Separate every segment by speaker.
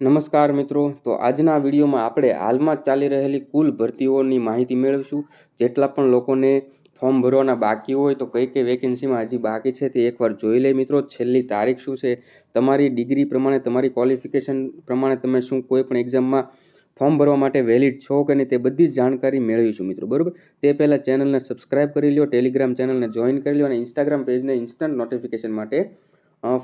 Speaker 1: નમસ્કાર મિત્રો. તો આજના વિડીયોમાં આપણે હાલમાં ચાલી રહેલી કુલ ભરતીઓની માહિતી મેળવીશું. જેટલા પણ લોકોને ફોર્મ ભરવાના બાકી હોય તો કઈ કઈ વેકેન્સીમાં હજી બાકી છે તે એકવાર જોઈ લે મિત્રો. છેલ્લી તારીખ શું છે? તમારી ડિગ્રી પ્રમાણે, તમારી ક્વોલિફિકેશન પ્રમાણે તમે શું કોઈ પણ એક્ઝામમાં ફોર્મ ભરવા માટે વેલિડ છો કે નહીં તે બધી જ જાણકારી મેળવીશું મિત્રો. બરાબર? તે પહેલાં ચેનલને સબસ્ક્રાઇબ કરી લો ટેલિગ્રામ ચેનલને જોઈન કરી લો અને ઇન્સ્ટાગ્રામ પેજને ઇન્સ્ટન્ટ નોટિફિકેશન માટે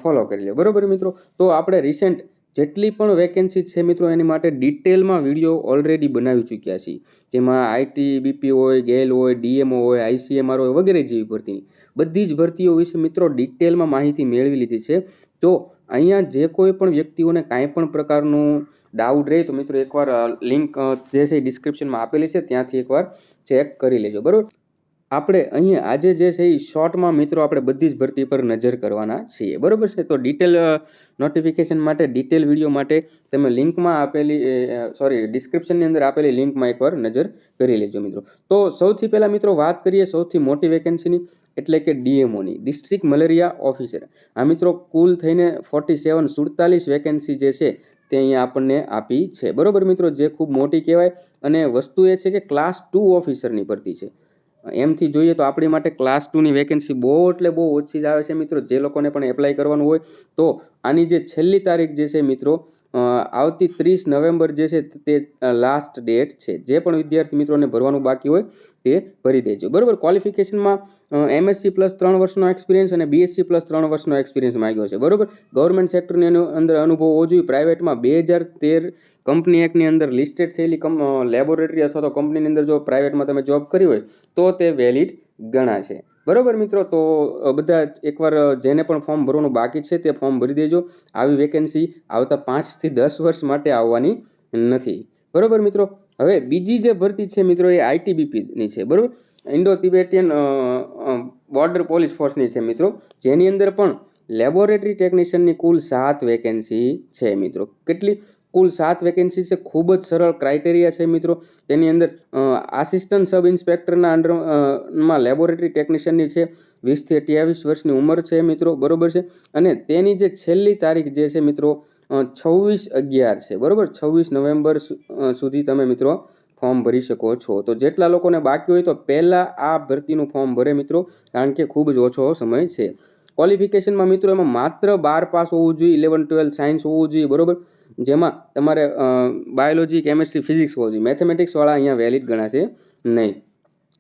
Speaker 1: ફોલો કરી લો બરાબર મિત્રો? તો આપણે રિસેન્ટ જેટલી પણ વેકેન્સી છે મિત્રો, એની માટે ડિટેલમાં વીડિયો ઓલરેડી બનાવી ચૂક્યા છીએ. જેમાં આઈટી બીપી હોય, ગેલ હોય ડીએમઓ હોય આઈસીએમઆર હોય વગેરે જેવી ભરતીની. બધી જ ભરતીઓ વિશે મિત્રો ડિટેલમાં માહિતી મેળવી લીધી છે. તો અહીંયા જે કોઈ પણ વ્યક્તિઓને કાંઈ પણ પ્રકારનું ડાઉટ રહે તો મિત્રો એકવાર લિંક જે છે ડિસ્ક્રિપ્શનમાં આપેલી છે, ત્યાંથી એકવાર ચેક કરી લેજો. બરાબર? આપણે અહીંયા આજે જે છે એ શોર્ટમાં મિત્રો આપણે બધી જ ભરતી પર નજર કરવાના છીએ. બરાબર છે? તો ડિટેલ નોટિફિકેશન માટે ડિટેલ વીડિયો માટે તમે લિંકમાં આપેલી સોરી ડિસ્ક્રિપ્શનની અંદર આપેલી લિંકમાં એકવાર નજર કરી લેજો મિત્રો. તો સૌથી પહેલાં મિત્રો વાત કરીએ સૌથી મોટી વેકેન્સીની એટલે કે ડીએમઓની ડિસ્ટ્રિક્ટ મલેરિયા ઓફિસર આ મિત્રો કુલ થઈને ફોર્ટી સેવન સુડતાલીસ વેકેન્સી જે છે તે અહીંયા આપણને આપી છે. બરાબર મિત્રો? જે ખૂબ મોટી કહેવાય. અને વસ્તુ એ છે કે ક્લાસ ટુ ઓફિસરની ભરતી છે. એમથી જોઈએ તો આપણી માટે ક્લાસ ટુની વેકેન્સી બહુ એટલે બહુ ઓછી જ આવે છે મિત્રો. જે લોકોને પણ એપ્લાય કરવાનું હોય તો આની જે છેલ્લી તારીખ જે છે મિત્રો આવતી ત્રીસ નવેમ્બર જે છે તે લાસ્ટ ડેટ છે. જે પણ વિદ્યાર્થી મિત્રોને ભરવાનું બાકી હોય તે ભરી દેજો. બરાબર? ક્વોલિફિકેશનમાં એમએસસી પ્લસ ત્રણ વર્ષનો એક્સપિરિયન્સ અને બીએસસી પ્લસ ત્રણ વર્ષનો એક્સપિરિયન્સ માંગ્યો છે. બરાબર? ગવર્મેન્ટ સેક્ટરની અંદર અનુભવ હોવો જોઈએ. પ્રાઇવેટમાં બે હજાર તેર કંપની એકની અંદર લિસ્ટેડ થયેલી લેબોરેટરી અથવા તો કંપનીની અંદર જો પ્રાઇવેટમાં તમે જોબ કરી હોય, તો તે વેલિડ ગણાશે. બરાબર મિત્રો? તો બધા એકવાર જેને પણ ફોર્મ ભરવાનું બાકી છે, તે ફોર્મ ભરી દેજો. આવી વેકેન્સી આવતા પાંચથી દસ વર્ષ માટે આવવાની નથી. બરાબર મિત્રો? હવે બીજી જે ભરતી છે મિત્રો, એ આઈટીબીપીની છે. બરાબર? ઇન્ડો તિબેટિયન બોર્ડર પોલીસ ફોર્સની છે મિત્રો. જેની અંદર પણ લેબોરેટરી ટેકનિશિયનની કુલ સાત વેકેન્સી છે મિત્રો. કેટલી? કુલ સાત વેકેન્સી છે. ખૂબ જ સરળ ક્રાઇટેરિયા છે મિત્રો. તેની અંદર આસિસ્ટન્ટ સબ ઇન્સ્પેક્ટરના અંડર લેબોરેટરી ટેકનિશિયનની છે. વીસથી અઠ્યાવીસ વર્ષની ઉંમર છે મિત્રો. બરોબર છે? અને તેની જે છેલ્લી તારીખ જે છે મિત્રો છવ્વીસ અગિયાર છે. બરોબર? છવ્વીસ નવેમ્બર સુધી તમે મિત્રો ફોર્મ ભરી શકો છો. તો જેટલા લોકોને બાકી હોય તો પહેલાં આ ભરતીનું ફોર્મ ભરે મિત્રો. કારણ કે ખૂબ જ ઓછો સમય છે. ક્વોલિફિકેશનમાં મિત્રો એમાં માત્ર બાર પાસ હોવું જોઈએ ઇલેવન ટ્વેલ્થ સાયન્સ હોવું જોઈએ, બરોબર? જેમાં તમારે બાયોલોજી કેમેસ્ટ્રી ફિઝિક્સ હોવું જોઈએ. મેથેમેટિક્સવાળા અહીંયા વેલિડ ગણાશે નહીં.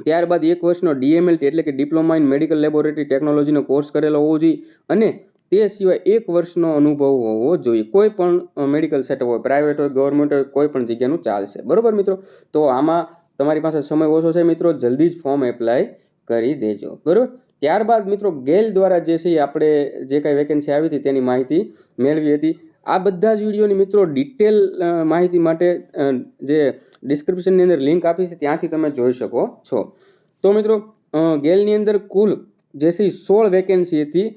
Speaker 1: ત્યારબાદ એક વર્ષનો ડીએમએલટી એટલે કે ડિપ્લોમા ઇન મેડિકલ લેબોરેટરી ટેકનોલોજીનો કોર્સ કરેલો હોવો જોઈએ અને તે સિવાય એક વર્ષનો અનુભવ હોવો જોઈએ. કોઈ પણ મેડિકલ સેટઅપ હોય પ્રાઇવેટ હોય ગવર્મેન્ટ હોય, કોઈ પણ જગ્યાનું ચાલશે. બરોબર મિત્રો? તો આમાં તમારી પાસે સમય ઓછો છે મિત્રો. જલ્દી જ ફોર્મ એપ્લાય કરી દેજો. બરાબર? ત્યારબાદ મિત્રો ગેલ દ્વારા જે છે આપણે જે કાંઈ વેકેન્સી આવી હતી તેની માહિતી મેળવી હતી. આ બધા જ વિડીયોની મિત્રો ડિટેલ માહિતી માટે જે ડિસ્ક્રિપ્શનની અંદર લિંક આપી છે ત્યાંથી તમે જોઈ શકો છો. તો મિત્રો ગેલની અંદર કુલ જે છે સોળ વેકેન્સી હતી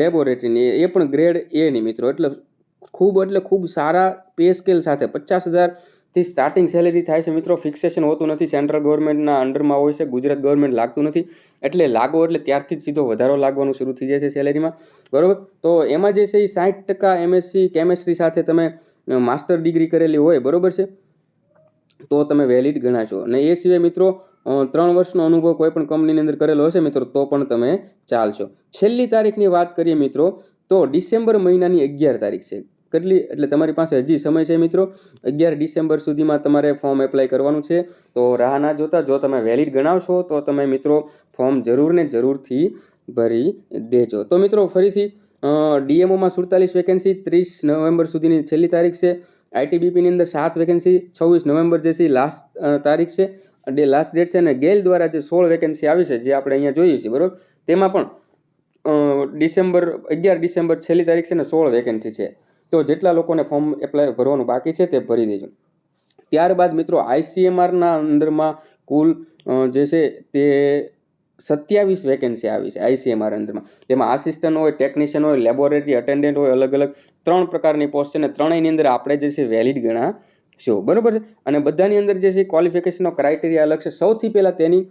Speaker 1: લેબોરેટરીની એ પણ ગ્રેડ એની મિત્રો. એટલે ખૂબ એટલે ખૂબ સારા પે સ્કેલ સાથે પચાસ હજારથી સ્ટાર્ટિંગ સેલેરી થાય છે મિત્રો. ફિક્સેશન હોતું નથી. સેન્ટ્રલ ગવર્મેન્ટના અંડરમાં હોય છે. ગુજરાત ગવર્મેન્ટ લાગતું નથી. એટલે લાગો એટલે ત્યારથી જ સીધો વધારો લાગવાનું શરૂ થઈ જાય છે સેલેરીમાં બરાબર? તો એમાં જે છે એ સાઠ ટકા એમએસસી કેમેસ્ટ્રી સાથે તમે માસ્ટર ડિગ્રી કરેલી હોય, બરાબર છે? તો તમે વેલિડ ગણાશો. અને એ સિવાય મિત્રો ત્રણ વર્ષનો અનુભવ કોઈ પણ કંપનીની અંદર કરેલો હશે મિત્રો, તો પણ તમે ચાલશો. છેલ્લી તારીખની વાત કરીએ મિત્રો, તો ડિસેમ્બર મહિનાની અગિયાર તારીખ છે. કેટલી? એટલે તમારી પાસે હજી સમય છે મિત્રો. અગિયાર ડિસેમ્બર સુધીમાં તમારે ફોર્મ એપ્લાય કરવાનું છે. તો રાહ ના જોતા જો તમે વેલિડ ગણાવશો, તો તમે મિત્રો ફોર્મ જરૂર ને જરૂરથી ભરી દેજો. તો મિત્રો ફરીથી ડીએમઓમાં સુડતાલીસ વેકેન્સી ત્રીસ નવેમ્બર સુધીની છેલ્લી તારીખ છે. આઈટીબીપીની અંદર સાત વેકેન્સી છવ્વીસ નવેમ્બર જે છે લાસ્ટ તારીખ છે. ડે લાસ્ટ ડેટ છે અને ગેલ દ્વારા જે સોળ વેકેન્સી આવી છે, જે આપણે અહીંયા જોઈએ છીએ, બરાબર? તેમાં પણ ડિસેમ્બર, અગિયાર ડિસેમ્બર છેલ્લી તારીખ છે ને સોળ વેકેન્સી છે. તો જેટલા લોકોને ફોર્મ એપ્લાય ભરવાનું બાકી છે તે ભરી દેજો. ત્યારબાદ મિત્રો આઈસીએમઆરના અંદરમાં કુલ જે છે તે સત્યાવીસ વેકેન્સી આવી છે આઈસીએમઆર અંદરમાં. તેમાં આસિસ્ટન્ટ હોય ટેકનિશિયન હોય લેબોરેટરી અટેન્ડન્ટ હોય, અલગ અલગ ત્રણ પ્રકારની પોસ્ટ છે અને ત્રણેયની અંદર આપણે જે છે વેલિડ ગણા છો બરાબર છે? અને બધાની અંદર જે છે ક્વોલિફિકેશનનો ક્રાઇટેરિયા અલગ છે. સૌથી પહેલાં તેની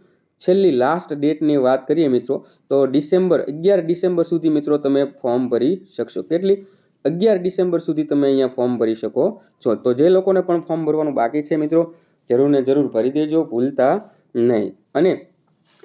Speaker 1: છેલ્લી લાસ્ટ ડેટની વાત કરીએ મિત્રો, તો ડિસેમ્બર, અગિયાર ડિસેમ્બર સુધી મિત્રો તમે ફોર્મ ભરી શકશો. કેટલી? અગિયાર ડિસેમ્બર સુધી તમે અહીંયા ફોર્મ ભરી શકો છો. તો જે લોકોને પણ ફોર્મ ભરવાનું બાકી છે મિત્રો, જરૂર ને જરૂર ભરી દેજો, ભૂલતા નહીં. અને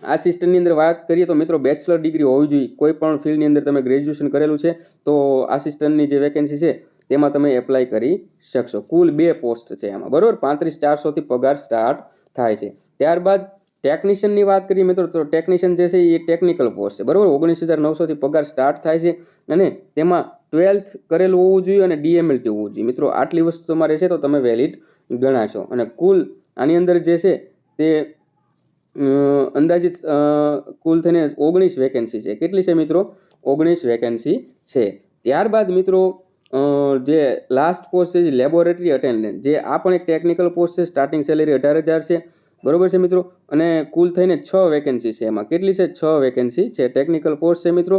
Speaker 1: આ સિસ્ટમની અંદર વાત કરીએ તો મિત્રો બેચલર ડિગ્રી હોવી જોઈએ. કોઈ પણ ફિલ્ડની અંદર તમે ગ્રેજ્યુએશન કરેલું છે, તો આસિસ્ટન્ટની જે વેકેન્સી છે, તેમાં તમે એપ્લાય કરી શકશો. કુલ બે પોસ્ટ છે એમાં, બરાબર? પાંત્રીસ ચારસોથી પગાર સ્ટાર્ટ થાય છે. ત્યારબાદ ટેકનિશિયનની વાત કરીએ મિત્રો, તો ટેકનિશિયન જે છે એ ટેકનિકલ પોસ્ટ છે, બરાબર? ઓગણીસ હજાર નવસોથી પગાર સ્ટાર્ટ થાય છે. અને તેમાં ટ્વેલ્થ કરેલું હોવું જોઈએ અને ડીએમએલટી હોવું જોઈએ. મિત્રો, આટલી વસ્તુ તમારે છે તો તમે વેલિડ ગણાશો. અને કુલ આની અંદર જે છે તે અંદાજિત કુલ થઈને ઓગણીસ વેકેન્સી છે. કેટલી છે મિત્રો? ઓગણીસ વેકેન્સી છે. ત્યારબાદ મિત્રો જે લાસ્ટ પોસ્ટ છે લેબોરેટરી અટેન્ડન્ટ જે આ પણ એક ટેકનિકલ પોસ્ટ છે સ્ટાર્ટિંગ સેલેરી અઢાર હજાર છે. બરોબર છે મિત્રો? અને કુલ થઈને છ વેકેન્સી છે એમાં. કેટલી છે? છ વેકેન્સી છે. ટેકનિકલ પોસ્ટ છે મિત્રો.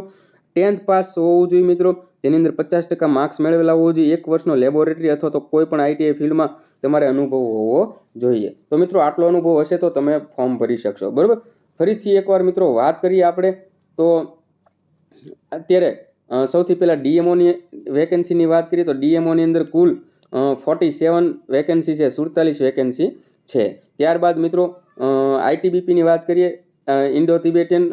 Speaker 1: ટેન્થ પાસ હોવું જોઈએ મિત્રો. તેની અંદર પચાસ ટકા માર્ક્સ મેળવેલા હોવું જોઈએ. એક વર્ષનો લેબોરેટરી અથવા તો કોઈ પણ આઈટીઆઈ ફિલ્ડમાં તમારે અનુભવ હોવો જોઈએ. તો મિત્રો, આટલો અનુભવ હશે તો તમે ફોર્મ ભરી શકશો. બરાબર? ફરીથી એકવાર મિત્રો વાત કરીએ આપણે. તો અત્યારે સૌથી પહેલાં ડીએમઓની વેકેન્સીની વાત કરીએ તો ડીએમઓની અંદર કુલ ફોર્ટી સેવન વેકેન્સી છે, સુડતાલીસ વેકેન્સી છે. ત્યારબાદ મિત્રો આઈટીબીપીની વાત કરીએ ઇન્ડો તિબેટિયન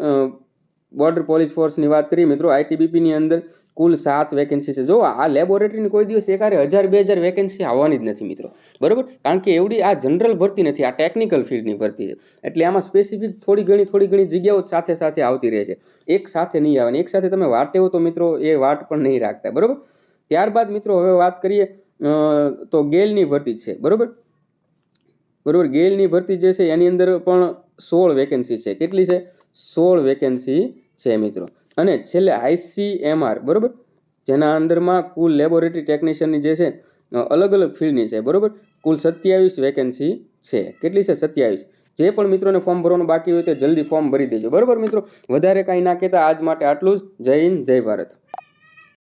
Speaker 1: બોર્ડર પોલીસ ફોર્સની વાત કરીએ, મિત્રો આઈટીબીપીની અંદર કુલ સાત વેકેન્સી છે. જો આ લેબોરેટરીની કોઈ દિવસ એકારે હજાર, બે હજાર વેકેન્સી આવવાની જ નથી, મિત્રો. બરોબર? કારણ કે એવડી આ જનરલ ભરતી નથી, આ ટેકનિકલ ફિલ્ડની ભરતી છે. એટલે આમાં સ્પેસિફિક થોડી ઘણી થોડી ઘણી જગ્યાઓ સાથે સાથે આવતી રહે છે. એક સાથે નહીં આવવાની. એક સાથે તમે વાટેવો તો, મિત્રો, એ વાટ પણ નહીં રાખતા. બરાબર? ત્યારબાદ, મિત્રો, હવે વાત કરીએ તો ગેલની ભરતી છે. બરોબર? બરાબર? ગેલની ભરતી જે છે, એની અંદર પણ સોળ વેકેન્સી છે. કેટલી છે? સોળ વેકેન્સી છે મિત્રો. અને છેલ્લે આઈસીએમઆર બરાબર? જેના અંદરમાં કુલ લેબોરેટરી ટેકનિશિયનની જે છે અલગ અલગ ફિલ્ડની છે, બરોબર? કુલ સત્યાવીસ વેકેન્સી છે. કેટલી છે? સત્યાવીસ. જે પણ મિત્રોને ફોર્મ ભરવાનું બાકી હોય તે જલ્દી ફોર્મ ભરી દેજો. બરોબર મિત્રો? વધારે કાંઈ ના કહેતા. આજ માટે આટલું જ. જય હિન્દ, જય ભારત.